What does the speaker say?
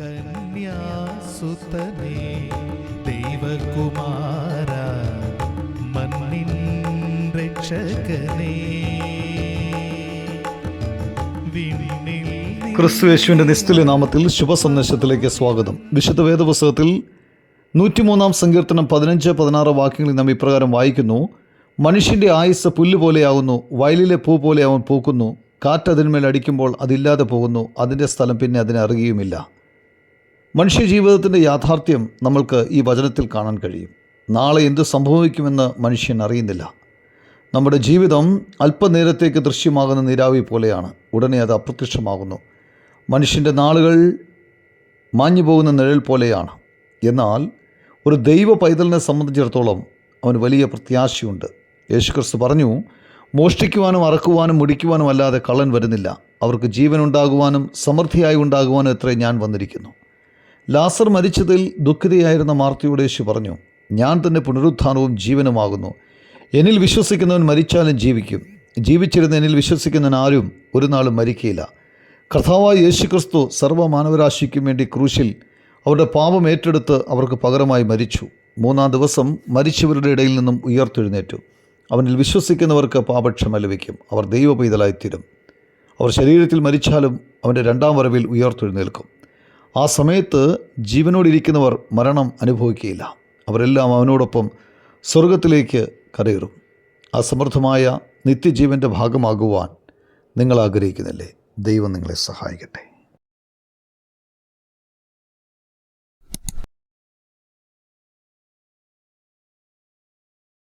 കന്യാസുതനേ ദൈവകുമാര മണ്ണിൻ രക്ഷകനേ. ക്രിസ്തു യേശുവിന്റെ നിസ്തുല്യ നാമത്തിൽ ശുഭസന്ദേശത്തിലേക്ക് സ്വാഗതം. വിശുദ്ധ വേദപുസ്തകത്തിൽ നൂറ്റിമൂന്നാം സങ്കീർത്തനം പതിനഞ്ച് പതിനാറ് വാക്യങ്ങളിൽ നാം ഇപ്രകാരം വായിക്കുന്നു. മനുഷ്യന്റെ ആയുസ് പുല്ല് പോലെയാവുന്നു വയലിലെ പൂ പോലെ അവൻ പൂക്കുന്നു. കാറ്റ് അതിന്മേൽ അടിക്കുമ്പോൾ അതില്ലാതെ പോകുന്നു അതിന്റെ സ്ഥലം പിന്നെ അതിനെ അറിയുകയുമില്ല. മനുഷ്യ ജീവിതത്തിന്റെ യാഥാർത്ഥ്യം നമ്മൾക്ക് ഈ വചനത്തിൽ കാണാൻ കഴിയും. നാളെ എന്ത് സംഭവിക്കുമെന്ന് മനുഷ്യൻ അറിയുന്നില്ല. നമ്മുടെ ജീവിതം അല്പനേരത്തേക്ക് ദൃശ്യമാകുന്ന നീരാവി പോലെയാണ്. ഉടനെ അത് അപ്രത്യക്ഷമാകുന്നു. മനുഷ്യന്റെ നാളുകൾ മാഞ്ഞു പോകുന്ന നിഴൽ പോലെയാണ്. എന്നാൽ ഒരു ദൈവ പൈതലിനെ സംബന്ധിച്ചിടത്തോളം അവന് വലിയ പ്രത്യാശയുണ്ട്. യേശുക്രിസ്തു പറഞ്ഞു മോഷ്ടിക്കുവാനും അറക്കുവാനും മുടിക്കുവാനും അല്ലാതെ കള്ളൻ വരുന്നില്ല. അവർക്ക് ജീവനുണ്ടാകുവാനും സമൃദ്ധിയായി ഉണ്ടാകുവാനും എത്ര ഞാൻ വന്നിരിക്കുന്നു. ലാസർ മരിച്ചതിൽ ദുഃഖിതയായിരുന്ന മാർത്തിയോട് യേശു പറഞ്ഞു ഞാൻ തന്നെ പുനരുത്ഥാനവും ജീവനുമാകുന്നു. എന്നിൽ വിശ്വസിക്കുന്നവൻ മരിച്ചാലും ജീവിക്കും. ജീവിച്ചിരുന്ന എന്നിൽ വിശ്വസിക്കുന്നവൻ ആരും ഒരു നാളും മരിക്കയില്ല. കർത്താവായ യേശുക്രിസ്തു സർവമാനവരാശിക്കും വേണ്ടി ക്രൂശിൽ അവരുടെ പാപം ഏറ്റെടുത്ത് അവർക്ക് പകരമായി മരിച്ചു. മൂന്നാം ദിവസം മരിച്ചവരുടെ ഇടയിൽ നിന്നും ഉയർത്തെഴുന്നേറ്റു. അവനിൽ വിശ്വസിക്കുന്നവർക്ക് പാപക്ഷമ ലഭിക്കും. അവർ ദൈവ പൈതലായിത്തീരും അവർ ശരീരത്തിൽ മരിച്ചാലും അവന്റെ രണ്ടാം വരവിൽ ഉയർത്തെഴുന്നേൽക്കും. ആ സമയത്ത് ജീവനോടിരിക്കുന്നവർ മരണം അനുഭവിക്കുകയില്ല. അവരെല്ലാം അവനോടൊപ്പം സ്വർഗത്തിലേക്ക് കരയറും. ആ നിത്യജീവന്റെ ഭാഗമാകുവാൻ നിങ്ങൾ ആഗ്രഹിക്കുന്നില്ലേ? ദൈവം നിങ്ങളെ സഹായിക്കട്ടെ.